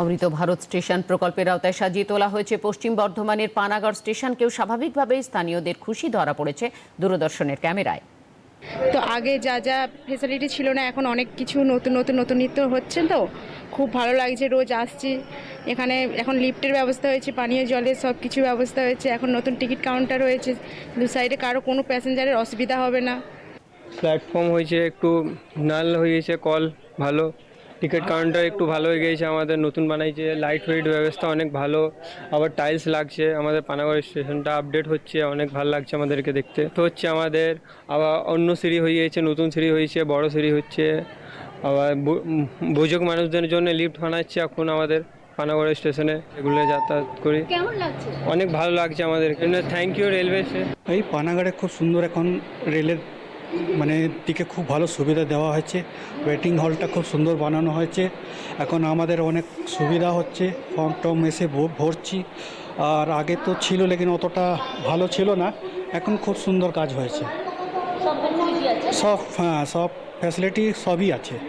অমৃত Bharat station প্রকল্পের আওতায় সাজিয়ে তোলা হয়েছে পশ্চিম বর্ধমানের পানাগড় স্টেশনকেও স্বাভাবিকভাবেই স্থানীয়দের খুশি ধরা পড়েছে দূরদর্শনের ক্যামেরায়। তো আগে যা যা ফেসিলিটি ছিল না এখন অনেক কিছু নতুন নতুন নতুন নিত্য হচ্ছে তো। খুব ভালো লাগছে রোজ আসছি। এখানে এখন লিফটের ব্যবস্থা হয়েছে পানীয় জলের সব কিছু ব্যবস্থা হয়েছে। এখন নতুন টিকিট কাউন্টার হয়েছে। দু সাইডে কারও কোনো প্যাসেঞ্জারের অসুবিধা হবে না। প্ল্যাটফর্ম হয়েছে একটু নাল হয়েছে কল ভালো। টিকিট কাউন্টার একটু ভালো হয়ে গেছে আমাদের নতুন বানাইছে লাইট ওয়েট ব্যবস্থা অনেক ভালো আবার টাইলস লাগছে আমাদের পানাগড় স্টেশনটা আপডেট হচ্ছে অনেক ভালো লাগছে আমাদেরকে দেখতে। তো হচ্ছে আমাদের আবার অন্য সিঁড়ি হয়ে গেছে নতুন সিঁড়ি হয়েছে বড় সিঁড়ি হচ্ছে আবার বু- মানুষদের জন্য লিফট বানাচ্ছে এখন আমাদের পানাগড় স্টেশনে এগুলো যাতায়াত করি। অনেক ভালো লাগছে আমাদের। থ্যাংক ইউ রেলওয়ে এই পানাগড়ে খুব সুন্দর এখন রেলের মানে দিকে খুব ভালো সুবিধা দেওয়া হয়েছে। ওয়েটিং হলটা খুব সুন্দর বানানো হয়েছে। এখন আমাদের অনেক সুবিধা হচ্ছে। ফর্ম টর্ম এসে ভরছি। আর আগে তো ছিল লেকিন অতটা ভালো ছিল না। এখন খুব সুন্দর কাজ হয়েছে। সব সব হ্যাঁ সব ফ্যাসিলিটি সবই আছে।